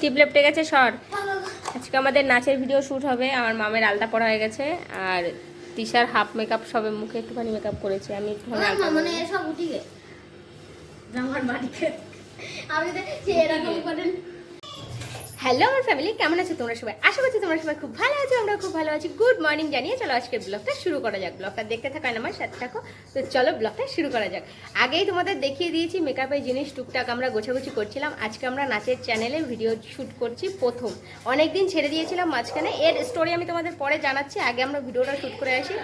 টিপ লেপটে গেছে সর। আজকে আমাদের নাচের ভিডিও শ্যুট হবে আমার মামের আলতা পড়া হয়ে গেছে আর তিশার হাফ মেকআপ সবে মুখে একটুখানি মেকআপ করেছি আমি একটুখানি আলতা মানে সব উঠে গেছে। জামার বাড়িতে আপনি এরকম করেন হ্যালো আমার ফ্যামিলি কেমন আছো তোমরা সবাই? আশা করছি তোমরা সবাই খুব ভালো আছো আমরা খুব ভালো আছি। গুড মর্নিং জানিয়ে চলো আজকে ব্লগটা শুরু করা যাক। ব্লগটা দেখতে থাকো আর আমার সাথে থাকো। তো চলো ব্লগটা শুরু করা যাক। আগেই তোমাদের দেখিয়ে দিয়েছি মেকআপের জিনিস টুকটাক আমরা গোছাগুছি করছিলাম। আজকে আমরা নাচের চ্যানেলে ভিডিও শ্যুট করছি প্রথম। অনেক দিন ছেড়ে দিয়েছিলাম মাঝখানে। এর স্টোরি আমি তোমাদের পরে জানাচ্ছি। আগে আমরা ভিডিওটা শ্যুট করে আসি।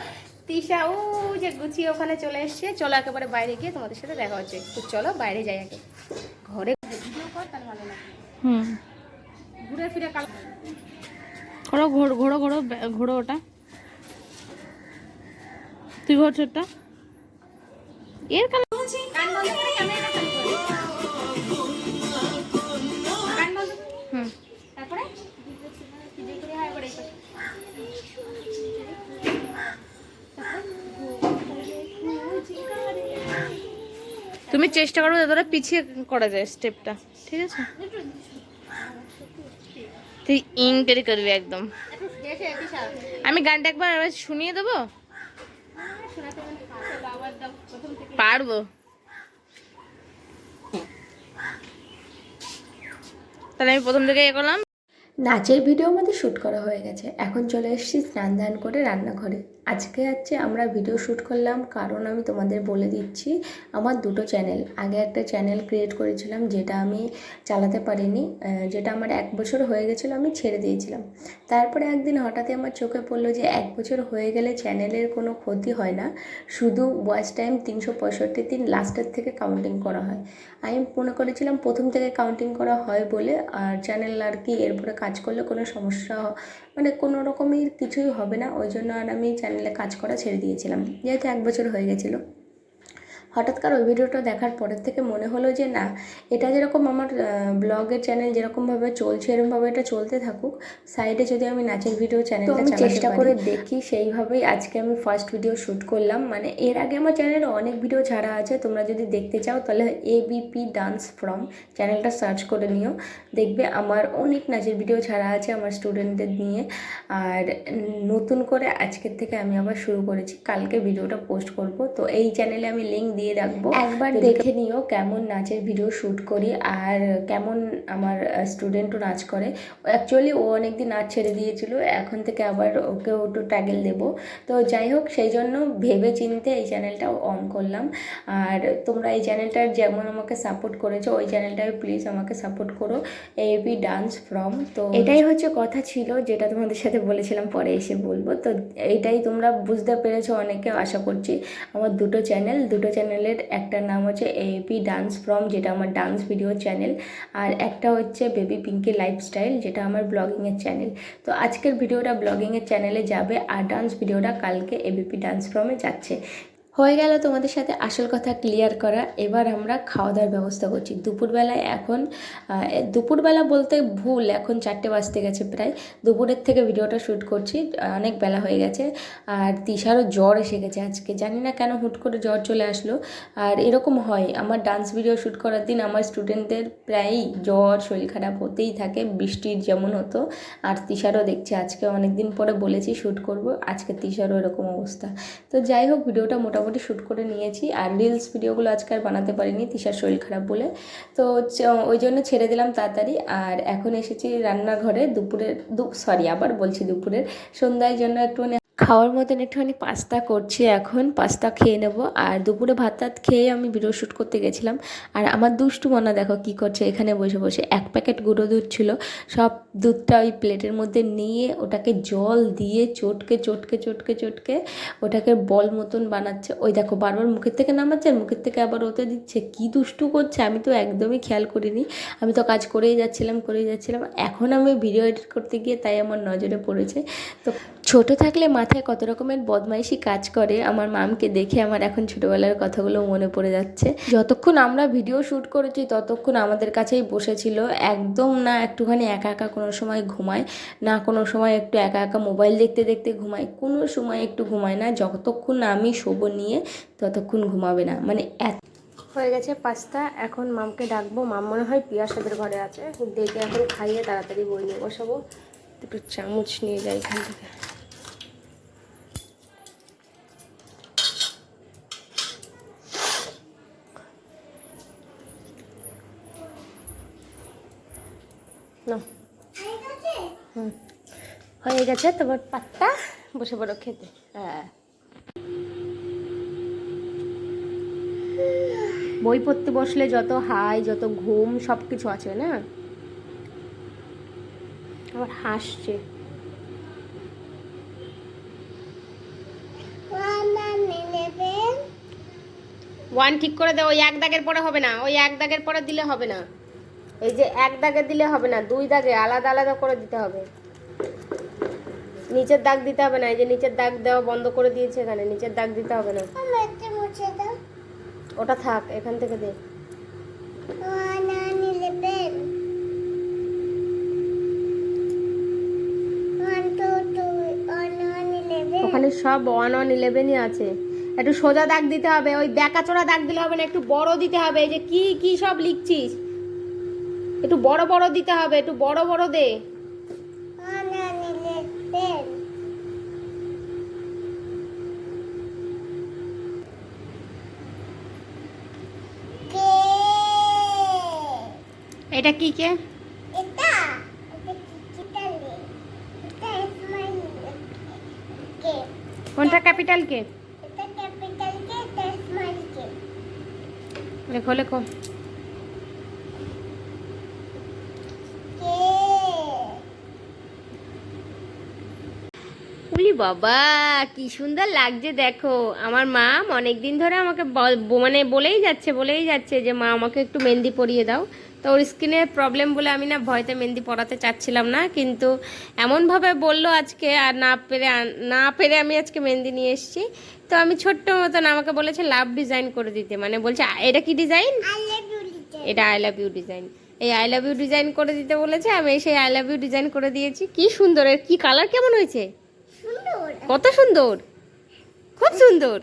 তিশা ও যে গুছিয়ে ওখানে চলে এসছে। চলো একেবারে বাইরে গিয়ে তোমাদের সাথে দেখা হচ্ছে। তো চলো বাইরে যাই আগে। ঘরে ভিডিও কর তাহলে ভালো লাগে হুম। ঘুরে ফিরে কাল ঘোড়ো ঘোড়ো ঘোড়ো ঘোড়ো বে- ওটা। তুই ঘোর ছোটটা এর। তুমি চেষ্টা করো যতটা পিছিয়ে করা যায় স্টেপটা ঠিক আছে? তুই ইং করে করবি একদম। আমি গানটা একবার শুনিয়ে দেবো? পারব। তাহলে আমি প্রথম থেকে এ করলাম। নাচের ভিডিও আমাদের শ্যুট করা হয়ে গেছে। এখন চলে এসেছি স্নান ধান করে রান্নাঘরে। আজকে হচ্ছে আমরা ভিডিও শ্যুট করলাম, কারণ আমি তোমাদের বলে দিচ্ছি, আমার দুটো চ্যানেল। আগে একটা চ্যানেল ক্রিয়েট করেছিলাম, যেটা আমি চালাতে পারিনি যেটা আমার এক বছর হয়ে গেছিল, আমি ছেড়ে দিয়েছিলাম। তারপরে একদিন হঠাৎই আমার চোখে পড়ল যে, এক বছর হয়ে গেলে চ্যানেলের কোনো ক্ষতি হয় না। শুধু ওয়াচ টাইম তিনশো পঁয়ষট্টি দিন লাস্টের থেকে কাউন্টিং করা হয়। আমি মনে করেছিলাম প্রথম থেকে কাউন্টিং করা হয় বলে, আর চ্যানেল আর কি এরপরে কাজ করলে কোনো সমস্যা মানে কোনো রকমের কিছুই হবে না। ওই জন্য আর আমি চ্যানেলে কাজ করা ছেড়ে দিয়েছিলাম। যেহেতু এক বছর হয়ে গেছিল। হঠাৎকার ওই ভিডিওটা দেখার পরের থেকে মনে হলো যে না এটা যেরকম আমার ব্লগের চ্যানেল যেরকমভাবে চলছে এরকমভাবে এটা চলতে থাকুক সাইডে যদি আমি নাচের ভিডিও চ্যানেলটা আমি চেষ্টা করে দেখি সেইভাবেই আজকে আমি ফার্স্ট ভিডিও শ্যুট করলাম। মানে এর আগে আমার চ্যানেলে অনেক ভিডিও ছাড়া আছে তোমরা যদি দেখতে চাও তাহলে এবিপি ডান্স ফ্রম চ্যানেলটা সার্চ করে নিও। দেখবে আমার অনেক নাচের ভিডিও ছাড়া আছে আমার স্টুডেন্টদের নিয়ে। আর নতুন করে আজকের থেকে আমি আবার শুরু করেছি কালকে ভিডিওটা পোস্ট করব। তো এই চ্যানেলে আমি লিঙ্ক দিয়ে রাখব। একবার দেখে নিও কেমন নাচের ভিডিও শ্যুট করি আর কেমন আমার স্টুডেন্টও নাচ করে। অ্যাকচুয়ালি ও অনেকদিন নাচ ছেড়ে দিয়েছিল এখন থেকে আবার ওকে একটু ট্যাগেল দেবো। তো যাই হোক সেই জন্য ভেবে চিনতে এই চ্যানেলটা অন করলাম। আর তোমরা এই চ্যানেলটার যেমন আমাকে সাপোর্ট করেছ ওই চ্যানেলটায় প্লিজ আমাকে সাপোর্ট করো। এবি ডান্স ফ্রম তো এটাই হচ্ছে কথা ছিল যেটা তোমাদের সাথে বলেছিলাম পরে এসে বলব। তো এটাই তোমরা বুঝতে পেরেছ অনেকে আশা করছি। আমার দুটো চ্যানেল দুটো চ্যানেলের একটা নাম হচ্ছে এপি ডান্স ফ্রম যেটা আমার ডান্স ভিডিও চ্যানেল আর একটা হচ্ছে বেবি পিঙ্কি লাইফস্টাইল যেটা আমার ব্লগিংয়ের চ্যানেল তো আজকের ভিডিওটা ব্লগিংয়ের চ্যানেলে যাবে, আর ডান্স ভিডিওটা কালকে এবিপি ডান্স ফ্রমে যাচ্ছে। হয়ে গেল তোমাদের সাথে আসল কথা ক্লিয়ার করা। এবার আমরা খাওয়া দাওয়ার ব্যবস্থা করছি। দুপুরবেলায় এখন দুপুরবেলা বলতে ভুল, এখন চারটে বাজতে গেছে প্রায়। দুপুরের থেকে ভিডিওটা শ্যুট করছি, অনেক বেলা হয়ে গেছে। আর তিশারও জ্বর এসে গেছে আজকে। জানি না কেন হুট করে জ্বর চলে আসলো। আর এরকম হয়, আমার ডান্স ভিডিও শ্যুট করার দিন আমার স্টুডেন্টদের প্রায়ই জ্বর, শরীর খারাপ হতেই থাকে, বৃষ্টির যেমন হতো। আর তিশারও দেখছি, আজকে অনেক দিন পরে বলেছি শ্যুট করব, আজকে তিশারও এরকম অবস্থা। তো যাই হোক, ভিডিওটা মোটামুটি শ্যুট করে নিয়েছি। আর রিলস ভিডিওগুলো আজকে আর বানাতে পারিনি, তিশার শরীর খারাপ বলে। তো ওই জন্য ছেড়ে দিলাম তাড়াতাড়ি। আর এখন এসেছি রান্নাঘরে দুপুরের দু সরি আবার বলছি দুপুরের। সন্ধ্যায় জন্য একটুখানি খাওয়ার মতন একটুখানি পাস্তা করছি এখন, পাস্তা খেয়ে নেব। আর দুপুরে ভাত টাত খেয়ে আমি ভিডিও শ্যুট করতে গেছিলাম। আর আমার দুষ্টু মনা দেখো কি করছে, এখানে বসে বসে এক প্যাকেট গুঁড়ো দুধ ছিল। সব দুধটা ওই প্লেটের মধ্যে নিয়ে ওটাকে জল দিয়ে চটকে চটকে চটকে চটকে ওটাকে বল মতন বানাচ্ছে। ওই দেখো, বারবার মুখের থেকে নামাচ্ছে আর মুখের থেকে আবার ওতে দিচ্ছে। কি দুষ্টু করছে, আমি তো একদমই খেয়াল করিনি। আমি তো কাজ করেই যাচ্ছিলাম করেই যাচ্ছিলাম। এখন আমি ভিডিও এডিট করতে গিয়ে তাই আমার নজরে পড়েছে। তো ছোট থাকলে মাথায় কত রকমের বদমাইশি কাজ করে, আমার মামকে দেখে আমার এখন ছোটোবেলার কথাগুলো মনে পড়ে যাচ্ছে। যতক্ষণ আমরা ভিডিও শ্যুট করেছি, ততক্ষণ আমাদের কাছেই বসেছিল। একদম না একটুখানি একা একা কোনো সময় ঘুমায়, না কোনো সময় একটু একা একা মোবাইল দেখতে দেখতে ঘুমায়, কোনো সময় একটু ঘুমায় না। যতক্ষণ আমি শোবো নিয়ে, ততক্ষণ ঘুমাবে না। মানে এত হয়ে গেছে পাস্তা এখন মামকে ডাকবো। মাম মনে হয় পিয়াসাদের ঘরে আছে। ডেকে এখন খাইয়ে তাড়াতাড়ি বই নিয়ে বসাবো। একটু চামচ নিয়ে যাই এখান থেকে। গেছে তোমার পাত্তা বসে পড়ো খেতে। হ্যাঁ। বই পড়তে বসলে যত হাই যত ঘুম সব কিছু আছে না? আবার হাসছে। ওয়ান ঠিক করে দাও ওই এক দাগের পরে হবে না ওই এক দাগের পরে দিলে হবে না। এই যে এক দাগে দিলে হবে না দুই দাগে আলাদা আলাদা করে দিতে হবে। নিচের দাগ দিতে হবে না এই যে নিচের দাগ দেওয়া বন্ধ করে দিয়েছে এখানে নিচের দাগ দিতে হবে না। ওটা থাক এখান থেকে দে। ওখানে সব ওয়ান ওয়ান ইলেভেনই আছে। একটু সোজা দাগ দিতে হবে ওই বেকাচোরা দাগ দিলে হবে না একটু বড় দিতে হবে যে কি কি সব লিখছিস? একটু বড় বড় দিতে হবে একটু বড় বড় দে ওয়ান ওয়ান ইলেভেন কে এটা কি কে? এটা এটা কিটালে এটা স্মাইল কে কোনটা ক্যাপিটাল কে এটা ক্যাপিটাল কে এটা স্মাইল কে লেখো লেখো কে উলি বাবা কি সুন্দর লাগছে দেখো। আমার মা অনেক দিন ধরে আমাকে মানে বলেই যাচ্ছে বলেই যাচ্ছে যে মা আমাকে একটু মেহেন্দি পরিয়ে দাও। তো ওর স্কিনের প্রবলেম বলে আমি না ভয়তে মেহেন্দি পরাতে চাচ্ছিলাম না কিন্তু এমনভাবে বলল আজকে আর না পেরে না পেরে আমি আজকে মেহেন্দি নিয়ে এসেছি। তো আমি ছোট্ট মতন আমাকে বলেছে লাভ ডিজাইন করে দিতে। মানে বলছে এটা কি ডিজাইন এটা আই লাভ ইউ ডিজাইন এই আই লাভ ইউ ডিজাইন করে দিতে বলেছে আমি সেই আই লাভ ইউ ডিজাইন করে দিয়েছি। কি সুন্দর এর কি কালার কেমন হয়েছে? কত সুন্দর। খুব সুন্দর।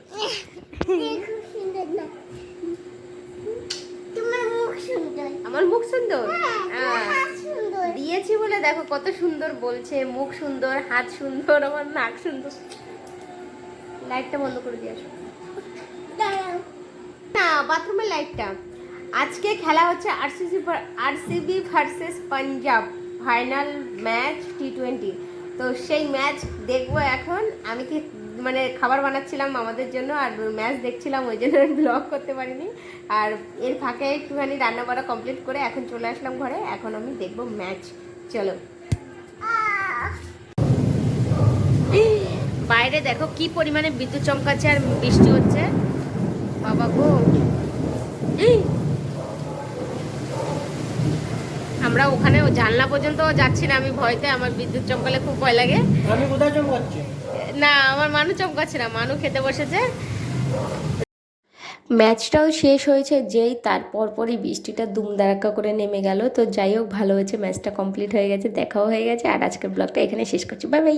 আমার মুখ সুন্দর? হ্যাঁ হাত সুন্দর। দিয়েছি বলে দেখো কত সুন্দর বলছে। মুখ সুন্দর হাত সুন্দর আমার নাক সুন্দর। লাইটটা বন্ধ করে দিয়ে আসো। না বাথরুমের লাইটটা। আজকে খেলা হচ্ছে RCC RCB versus Punjab final match T twenty. তো সেই ম্যাচ দেখব এখন। আমি কি মানে খাবার বানাচ্ছিলাম আমাদের জন্য আর ম্যাচ দেখছিলাম, ওই জন্য ব্লগ করতে পারিনি। আর এর ফাঁকে একটুখানি রান্না বাড়া কমপ্লিট করে এখন চলে আসলাম ঘরে। এখন আমি দেখব ম্যাচ চলো। বাইরে দেখো কি পরিমাণে বিদ্যুৎ চমকাচ্ছে আর বৃষ্টি হচ্ছে। বাবা গো এই! আমরা ওখানে জানলা পর্যন্ত যাচ্ছি না আমি ভয়তে আমার বিদ্যুৎ চমকালে খুব ভয় লাগে। আমি কোথায় চমকাচ্ছি? না আমার মানু চমকাচ্ছে না মানু খেতে বসেছে। ম্যাচটাও শেষ হয়েছে যেই তারপর পরই বৃষ্টিটা দুমদারাক্কা করে নেমে গেল। তো যাই হোক ভালো হয়েছে ম্যাচটা কমপ্লিট হয়ে গেছে দেখাও হয়ে গেছে আর আজকের ব্লগটা এখানে শেষ করছি। Bye bye.